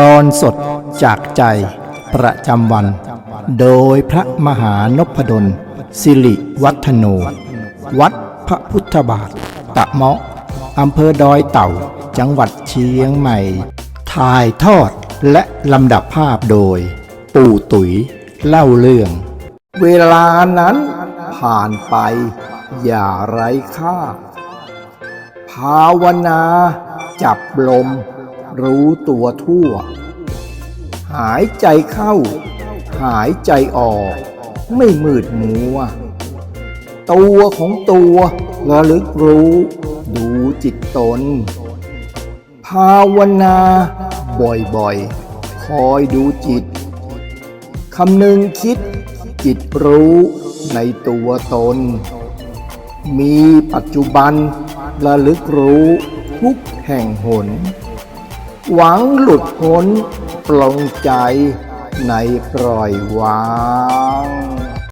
ตอนสดจากใจประจำวัน โดยพระมหานพดล สิริวัฒโน วัดพระพุทธบาท ตะเมาะอำเภอดอยเต่า จังหวัดเชียงใหม่ ถ่ายทอดและลำดับภาพโดย ปู่ตุ๋ยเล่าเรื่อง เวลานั้นผ่านไปอย่าไร้ค่า ภาวนาจับลม รู้ตัวทั่ว หายใจเข้า หายใจออก ไม่มืดมัว ตัวของตัวระลึกรู้ ดูจิตตน ภาวนาบ่อยๆ คอยดูจิตคำนึงคิดจิตรู้ในตัวตน มีปัจจุบันระลึกรู้ทุกแห่งหน หวังหลุดพ้นปลงใจในปล่อยวาง